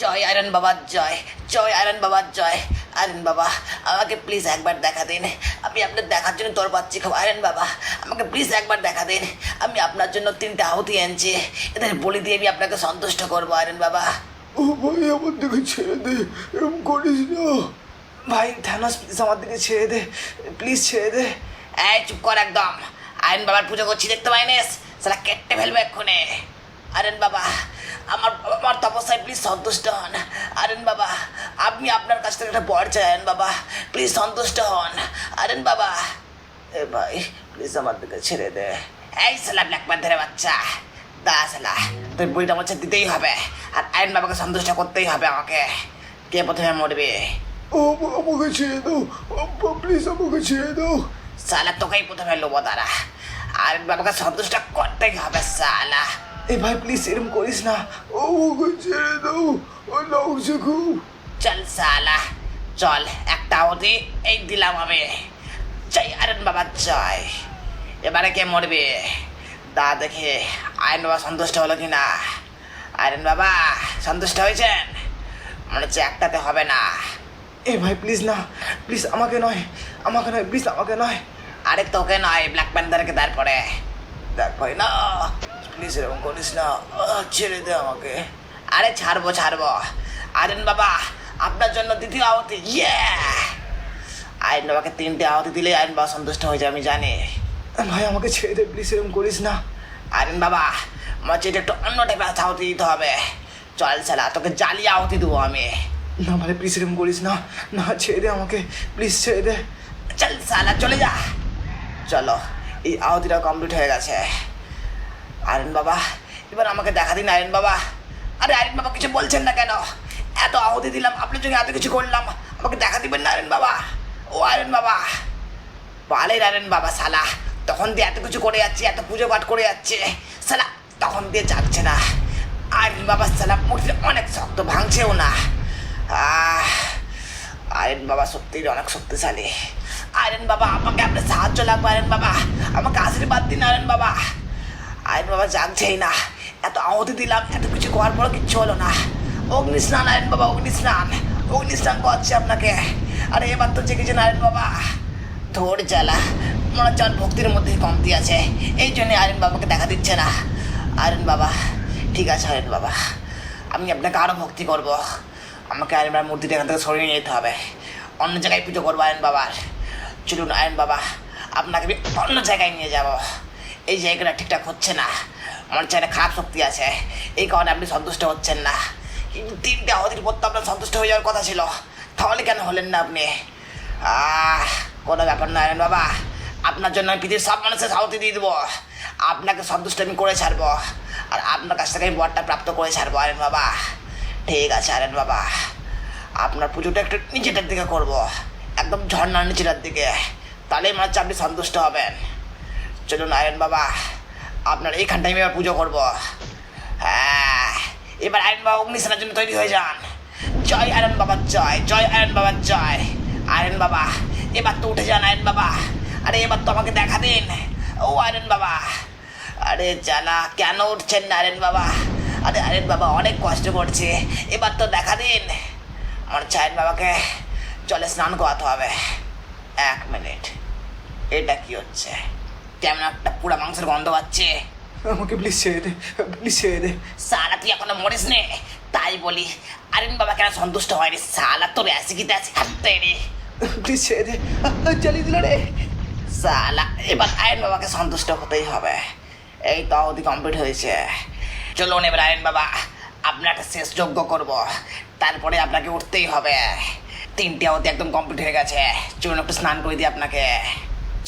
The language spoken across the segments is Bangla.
জয় আয়রন বাবার জয়। জয় আয়রন বাবার জয়। আয়রন বাবা আমাকে প্লিজ একবার দেখা দিন। আমি আপনার দেখার জন্য তোর পাচ্ছি খুব। আয়রন বাবা আমাকে প্লিজ একবার দেখা দিন। আমি আপনার জন্য তিনটা আহুতি আনছি এদের বলি দিয়ে আমি আপনাকে সন্তুষ্ট করব আয়রন বাবা। ও ভাই আমার দিকে ছেড়ে দে। এরকম করিস না। ভাই থানোস প্লিজ আমার দিকে ছেড়ে দে। প্লিজ ছেড়ে দে। এই চুপ কর একদম। আয়ন বাবার পুজো করছি দেখতে পাইনিস? সেটা কেটে ফেলবে এক্ষুনি। আরেন বাবা আমার আমার তপস্যায় প্লিজ সন্তুষ্ট হন। আরেন বাবা আপনি আপনার কাছ থেকে একটা বর চাই বাবা। প্লিজ সন্তুষ্ট হন। আরেন বাবা এ ভাই প্লিজ আমার দিকে ছেড়ে দে। এই সালা ব্ল্যাক প্যান্থারের বাচ্চা। দা সালা তোর বইটা আমার দিতেই হবে। আর আয়ন বাবাকে সন্তুষ্ট করতেই হবে আমাকে। কে প্রথমে মরবে? ও আমাকে ছেড়ে দাও। প্লিজ আমাকে ছেড়ে দাও। সালা তোকেই প্রথমে লোবো তারা আর বাবাকে সন্তুষ্ট করতেই হবে সালা এই ভাই প্লিজ এরকম করিস না। আমাকে ছেড়ে দাও। ও লাগছে খুব চল সালা চল একটা অতি এই দিলাম আমি। জয় আরেন বাবা জয়। এবারে কে মরবে? দা দেখে আয়ন বাবা সন্তুষ্ট হলো কি না আয়রন বাবা সন্তুষ্ট হয়েছেন? মনে হচ্ছে একটাতে হবে না। এ ভাই প্লিজ না প্লিজ আমাকে নয় আমাকে নয় প্লিজ আমাকে নয়। আরে তোকে নয় ব্ল্যাক প্যান্থারকে তারপরে ভাই না। প্লিজ এরকম করিস না। ছেড়ে দে আমাকে। আরে ছাড়বো ছাড়বো। আরেন বাবা আপনার জন্য দ্বিতীয় আহতি ইয়ে আইন বাবাকে তিনটে আহতি দিলে আইন বাবা সন্তুষ্ট হয়ে যায় আমি জানি। ভাই আমাকে ছেড়ে দে প্লিজ এরকম করিস না। আরেন বাবা আমার চেয়ে একটু অন্য টাইপের আহতি দিতে হবে। চল সালা তোকে জ্বালিয়ে আহতি দেবো আমি। না ভাই প্লিজ এরকম করিস না। না ছেড়ে দে আমাকে প্লিজ ছেড়ে দে। চল সালা চলে যা। চলো এই আহতিটা কমপ্লিট হয়ে গেছে। আরেন বাবা, এবার আমাকে দেখা দিন আরেন বাবা। আরে আরেন বাবা, কিছু বলছেন না কেন? এত আহতি দিলাম, আপনার জন্য এত কিছু করলাম। আমাকে দেখা দিবেন না আরেন বাবা? ও আরেন বাবা। পালের আরেন বাবা সালা তখন দিয়ে এত কিছু করে যাচ্ছে, এত পুজো পাঠ করে যাচ্ছে। সালা তখন দিয়ে যাচ্ছে না। আরেন বাবা সালা মূর্তি অনেক শক্ত, ভাঙছেও না। আহ আরেন বাবা সত্যিই অনেক শক্তিশালী। আরেন বাবা, আমাকে আপনার সাহায্য লাগবে আরেন বাবা। আমাকে আশীর্বাদ দিন আরেন বাবা। আরেন বাবা জাগছেই না। এত আহতি দিলাম, এত কিছু করার পর কিচ্ছু হলো না। অগ্নি স্নান আরেন বাবা অগ্নি স্নান অগ্নি স্নান করছে আপনাকে। আরে এবার তো জেগেছেন আরেন বাবা। ধর জ্বালা। মনে হচ্ছে ভক্তির মধ্যে কমতি আছে। এই জন্য আরেন বাবাকে দেখা দিচ্ছে না। আরেন বাবা, ঠিক আছে আরেন বাবা। আমি আপনাকে আরও ভক্তি করব। আমাকে আয়ন বাবার মূর্তিটা এখান থেকে সরিয়ে নিয়ে যেতে হবে। অন্য জায়গায় পুজো করব আয়ন বাবার। চলুন আয়ন বাবা, আপনাকে আমি অন্য জায়গায় নিয়ে যাব। এই জায়গাটা ঠিকঠাক হচ্ছে না। আমার চাইলে খারাপ শক্তি আছে। এই কারণে আপনি সন্তুষ্ট হচ্ছেন না। কিন্তু তিনটে আহতির পর তো আপনার সন্তুষ্ট হয়ে যাওয়ার কথা ছিল। তাহলে কেন হলেন না আপনি? আহ, কোনো ব্যাপার না আয়ন বাবা। আপনার জন্য আমি পৃথিবীর সব মানুষের আহতি দিয়ে দেবো। আপনাকে সন্তুষ্ট আমি করে ছাড়বো। আর আপনার কাছ থেকে আমি বরটা প্রাপ্ত করে ছাড়বো আরেন বাবা। ঠিক আছে আরেন বাবা। আপনার পুজোটা একটু নিচেটার দিকে করব। একদম ঝর্ণার নিচেটার দিকে। তাহলেই মনে হচ্ছে আপনি সন্তুষ্ট হবেন। চলুন আয়ন বাবা, আপনার এইখানটায় আমি এবার পুজো করব। হ্যাঁ এবার আয়ন বাবা অগ্নিস্নানের জন্য তৈরি হয়ে যান। জয় আয়রন বাবার জয় জয় আয়রন বাবার জয়। আয়রন বাবা, এবার তো উঠে যান আয়ন বাবা। আরে, এবার তো আমাকে দেখা দিন। ও আয়রন বাবা, আরে জ্বালা, কেন উঠছেন না আয়রন বাবা? আরে, আয়রন বাবা অনেক কষ্ট করছে। এবার তো দেখা দিন। আমার চায়ন বাবাকে জলে স্নান করাতে হবে। এক মিনিট, এটা কি হচ্ছে? কেমন একটা পুরা মাংসের গন্ধ পাচ্ছে। আমাকে প্লিজ ছেড়ে দে প্লিজ ছেড়ে দে। সালা তুই এখনও মরিস নে। তাই বলি আরেন বাবা কেন সন্তুষ্ট হয়নি সালা তোর অ্যাসিকিতে আছে হাঁটতে রে। প্লিজ ছেড়ে দে। জ্বালিয়ে দিল রে। সালা এবার আয়ন বাবাকে সন্তুষ্ট হতেই হবে। এই তো অবধি কমপ্লিট হয়েছে। চলুন এবার আয়ন বাবা আপনাকে শেষ যোগ্য করব। তারপরে আপনাকে উঠতেই হবে। তিনটে অবধি একদম কমপ্লিট হয়ে গেছে। চলুন একটু স্নান করে দিই আপনাকে।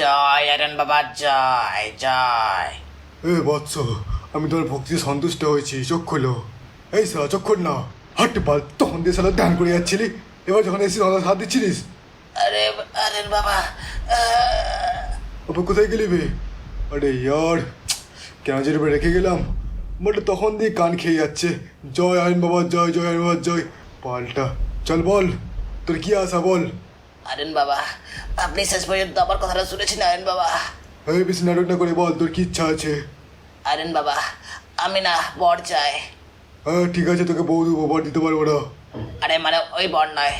জয় আয়রন বাবা জয় জয়। এ বৎস আমি তোর ভক্তিতে সন্তুষ্ট হয়েছি চোখ খোলো। এই সালা চোখ খোল না। হাঁটতে পার তখন দিয়ে সালা ধ্যান করে যাচ্ছিলি। এবার যখন এসে আমার হাত দিচ্ছিলিস। আরে আরেন বাবা ওপর কোথায় গেলি বে? আরে ইয়ার কেন যে রেখে গেলাম? বলে তখন দিয়ে কান খেয়ে যাচ্ছে। জয় আইন বাবা জয় জয় আইন বাবা জয়। পাল্টা। চল বল তোর কি আশা বল? আরেন বাবা আপনি শেষ পর্যন্ত আমার কথাটা শুনেছেন আরেন বাবা। এই বেশি নাটক না করে বল তোর কি ইচ্ছা আছে? আরেন বাবা আমি না বর চাই। হ্যাঁ ঠিক আছে তোকে বউ দেবো বর দিতে পারব না। আরে মানে ওই বর নয়।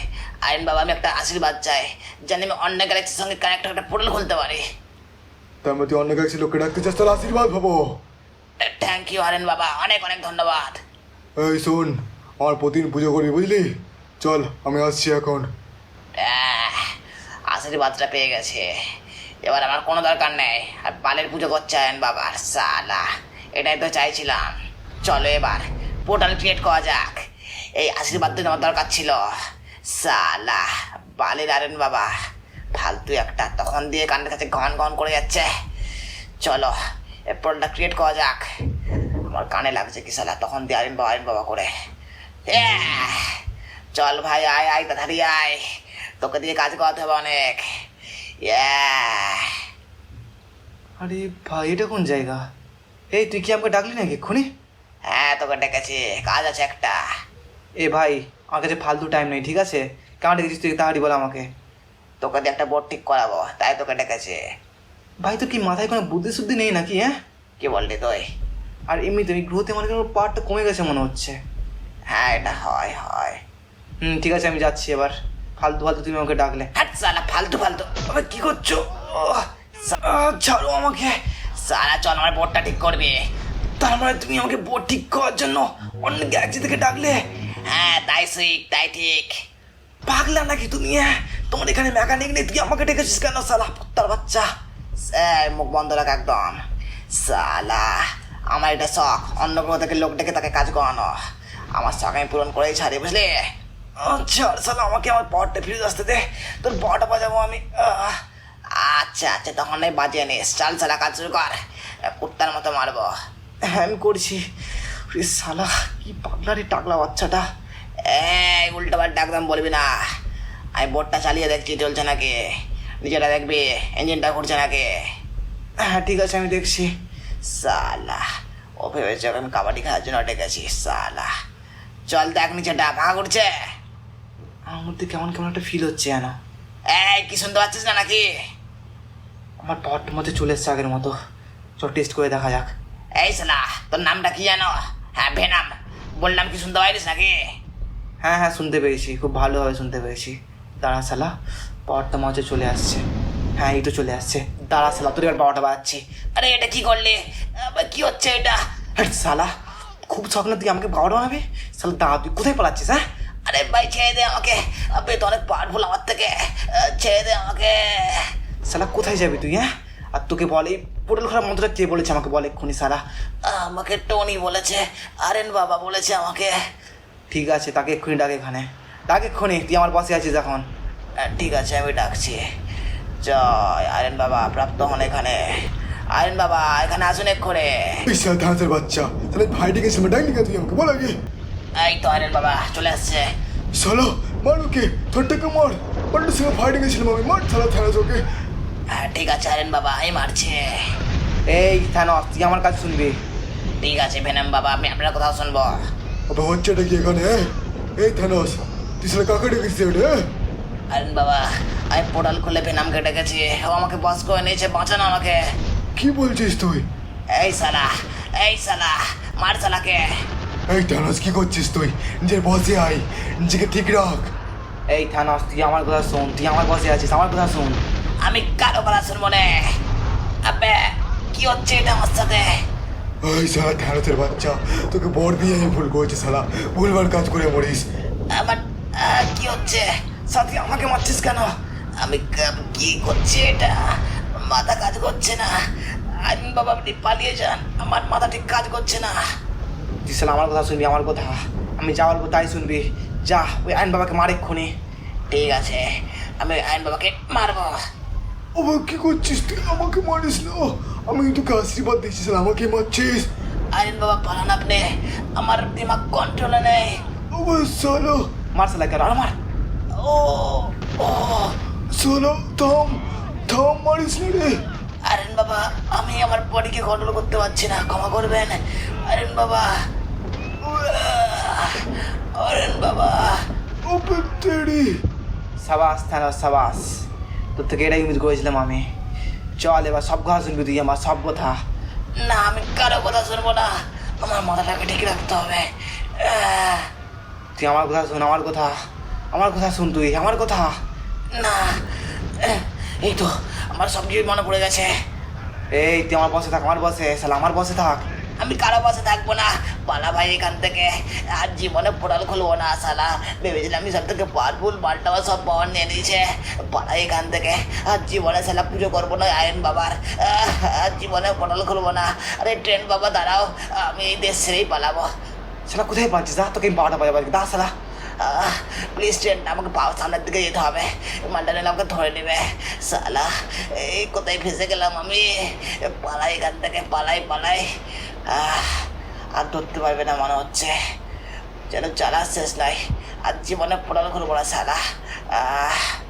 আইন বাবা আমি একটা আশীর্বাদ চাই জানি আমি অন্য গ্যালাক্সির সঙ্গে কানেক্ট একটা পোর্টাল খুলতে পারি। তার মধ্যে অন্য কাছে লোককে ডাকতে চাস তাহলে আশীর্বাদ ভাবো থ্যাংক ইউ আরেন বাবা অনেক অনেক ধন্যবাদ। এই শোন আমার প্রতিদিন পুজো করবি বুঝলি? চল আমি আসছি এখন। আশীর্বাদটা পেয়ে গেছে। এবার আমার কোনো দরকার নেই। আর বালের পুজো করছে আয়ন বাবার সালা। এটাই তো চাইছিলাম। চলো এবার পোর্টাল ক্রিয়েট করা যাক। এই আশীর্বাদ তো আমার দরকার ছিল। সালা বালের আরেন বাবা। ফালতু একটা তখন দিয়ে কানের কাছে ঘন ঘন করে যাচ্ছে। চলো এই পোর্টালটা ক্রিয়েট করা যাক। আমার কানে লাগছে কি সালা তখন দিয়ে আরেন বাবা আরেন বাবা করে। আহ, চল ভাই আয় আয় তাড়াতাড়ি আয়। তোকে দিয়ে কাজ করাতে হবে অনেক. আরে ভাই এটা কোন জায়গা? এই তুই কি আমাকে ডাকলি নাকি? এক্ষুনি হ্যাঁ তোকে ডেকেছি। কাজ আছে একটা। এ ভাই আমার কাছে ফালতু টাইম নেই ঠিক আছে? কেমন ডেকেছিস তুই তাড়াতাড়ি বল আমাকে। তোকে দিয়ে একটা বোর্ড ঠিক করাবো তাই তোকে ডেকেছি। ভাই তোর কি মাথায় কোনো বুদ্ধি শুদ্ধি নেই নাকি হ্যাঁ? কি বললি তুই? আর এমনিতে এই গ্রহতে আমার কোনো পার্টটা কমে গেছে মনে হচ্ছে। হ্যাঁ এটা হয় হয়। হুম ঠিক আছে আমি যাচ্ছি এবার। ফালতু ফালতু তুমি আমাকে ডাকলে। হাট সালা ফালতু ফালতু। আবে কি করছ? ছাড়ো আমাকে। সালা চল আমার বোর্ডটা ঠিক করবে। তার মানে তুমি আমাকে বোর্ড ঠিক করার জন্য অন্য গ্যালাক্সি থেকে ডাকলে? হ্যাঁ তাই ঠিক তাই ঠিক। পাগলা নাকি তুমি হ্যাঁ? তোমার এখানে মেকানিক নেই তুই আমাকে ডেকেছিস কেন সালা পুত্তার বাচ্চা? এই, মুখ বন্ধ রাখ একদম। সালা আমার এটা শখ অন্য গ্রহ থেকে লোক ডেকে তাকে কাজ করানো। আমার শখ আমি পূরণ করেই ছাড়ি বুঝলি আচ্ছা সালা আমাকে আমার পাওয়ারটা ফিরে আসতে দে। তোর পাওয়ারটা বাজাবো আমি। আচ্ছা আচ্ছা তখন নয় বাজিয়ে নিস। চাল চালা কাজ শুরু কর। কুত্তার মতো মারবো। হ্যাঁ আমি করছি। সালা কি পাগলা রে টাকলা বাচ্চাটা। এই উল্টোবার ডাকদাম বলবি না। আমি বোটটা চালিয়ে দেখছি চলছে নাকি? নিজেটা দেখবি ইঞ্জিনটা ঘুরছে নাকি? হ্যাঁ ঠিক আছে আমি দেখছি। সালা ও ভেবেছে আমি কাবাডি খেলার জন্য ডেকেছি সালা চল দেখ নিচেটা ভাঙা ঘুরছে। আমার মধ্যে কেমন কেমন একটা ফিল হচ্ছে জানো? এই, কি শুনতে পাচ্ছিস না নাকি? আমার পাওয়ারটার মধ্যে চলে এসছে আগের মতো। চল টেস্ট করে দেখা যাক। এই সালা তোর নামটা কি জানো? হ্যাঁ ভেনাম। বললাম কি শুনতে পারিস নাকি? হ্যাঁ হ্যাঁ শুনতে পেয়েছি। খুব ভালোভাবে শুনতে পেয়েছি। দাঁড়া সালা পাওয়ারটা মাঝে চলে আসছে। হ্যাঁ এই তো চলে আসছে। দাঁড়া সালা তোর এবার পাওয়ারটা বাড়াচ্ছি। আরে, এটা কি করলি? কি হচ্ছে এটা? সালা খুব শখ না তুই আমাকে পাওয়ার বানাবে? সালা দাঁড়া, তুই কোথায় পালাচ্ছিস হ্যাঁ? আরে ভাই ছেড়ে দে আমাকে। আবে তো অনেক পাওয়ারফুল আমার থেকে। ছেড়ে দে আমাকে। সালা কোথায় যাবি তুই হ্যাঁ? আর তোকে বলে এই পোর্টাল খারাপ মন্ত্রটা কে বলেছে আমাকে বলে এক্ষুনি সালা? আমাকে টনি বলেছে আরেন বাবা বলেছে আমাকে। ঠিক আছে তাকে এক্ষুনি ডাকে এখানে। ডাক এক্ষুনি তুই আমার পাশে আছিস এখন। ঠিক আছে আমি ডাকছি। জয় আরেন বাবা প্রাপ্ত হন এখানে। আরেন বাবা এখানে আসুন এক্ষণে বিশাল ধাঁচের বাচ্চা। তাহলে ভাই ডেকেছিল ডাকলি তুই আমাকে? বল আগে। এই তো আরেন বাবা চলে আসছে। চলো মারুকে তোরটাকে মার। পাল্টার সঙ্গে ভাই ডেকেছিলাম আমি মার ছাড়া থানা ওকে। হ্যাঁ, ঠিক আছে আরেন বাবা আমি মারছি। এই থানস তুই আমার কাছে শুনবি। ঠিক আছে ভেনাম বাবা আমি আপনার কথাও শুনব। আবে হচ্ছেটা কি এখানে হ্যাঁ? এই থানস তুই সেটা কাকে ডেকেছিস এটা হ্যাঁ? আরেন বাবা আমি পোর্টাল খুলে ভেনামকে ডেকেছি। ও আমাকে বস করে নিয়েছে বাঁচানো আমাকে। কি বলছিস তুই? এই সালা এই সালা মার সালাকে এই থানস কি করছিস তুই? নিজের বসে আয় নিজেকে ঠিক রাখ। এই থানস তুই আমার কথা শোন তুই আমার পাশে আছিস আমার কথা শোন। আমি কারও কথা শুনব না। আবে কি হচ্ছে এটা আমার সাথে? ওই সালা থানসের বাচ্চা তোকে বর দিয়ে আমি ভুল করেছি সালা ভুলবার কাজ করে মরিস। আমার কি হচ্ছে? সাথী আমাকে মারছিস কেন? আমি কি করছি এটা? মাথা কাজ করছে না। আমি বাবা আপনি পালিয়ে যান। আমার মাথা ঠিক কাজ করছে না। তুই সালা আমার কথা শুনবি আমার কথা। আমি যা বলব তাই শুনবি। যা ওই আইন বাবাকে মার এক্ষুনি। ঠিক আছে আমি আইন বাবাকে মারবো। আবার কি করছিস তুই? আমাকে মারিস না। আমি তোকে আশীর্বাদ দিচ্ছি সালা আমাকে মারছিস। আইন বাবা পালান আপনি। আমার দিমাগ কন্ট্রোলে নেই। আবার সালা মার সালা কেন? আমার ও ও। সালা থাম থাম মারিস না রে। বাবা আমি আমার বডিকে কন্ট্রোল করতে পারছি না ক্ষমা করবেন। আরেন বাবা! আরেন বাবা। সাবাস থানস সাবাস। তোর থেকে এটাই ইউজ করেছিলাম আমি। চল এবার সব কথা শুনবি তুই আমার সব কথা। না আমি কারও কথা শুনব না। আমার মাথাটাকে ঠিক রাখতে হবে। তুই আমার কথা শোন আমার কথা। আমার কথা শুন তুই আমার কথা। না এই তো আমার সব কিছু মনে পড়ে গেছে। এই তুই আমার বসে থাক আমার বসে শালা আমার বসে থাক। আমি কারও পাশে থাকব না। পালা ভাই এখান থেকে। আর জীবনে পোড়াল খুলবো না সালা ভেবেছিলাম আমি সব থেকে পাওয়ারফুল পাল্টাও সব পাওয়ার নিয়ে নিয়েছে। পালা এখান থেকে। আর জীবনে সালা পুজো করব না আয়ন বাবার। আর জীবনে পোড়াল খুলবো না। আরে ট্রেন বাবা দাঁড়াও। আমি এই দেশ ছেড়েই পালাবো। শালা কোথায় পাচ্ছিস? দা তোকে আমি পাওয়াটা পাই দা শালা। প্লিজ ট্রেন আমাকে পাওয়া সামনের দিকে যেতে হবে। মালটা আমাকে ধরে নেবে। সালা, এই কোথায় ফেসে গেলাম আমি? পালাই এখান থেকে, পালাই পালাই। আর ধরতে পারবে না মনে হচ্ছে। যেন চালা শেষ নাই। আর জীবনে পড়ানো করব না, সালা। আহ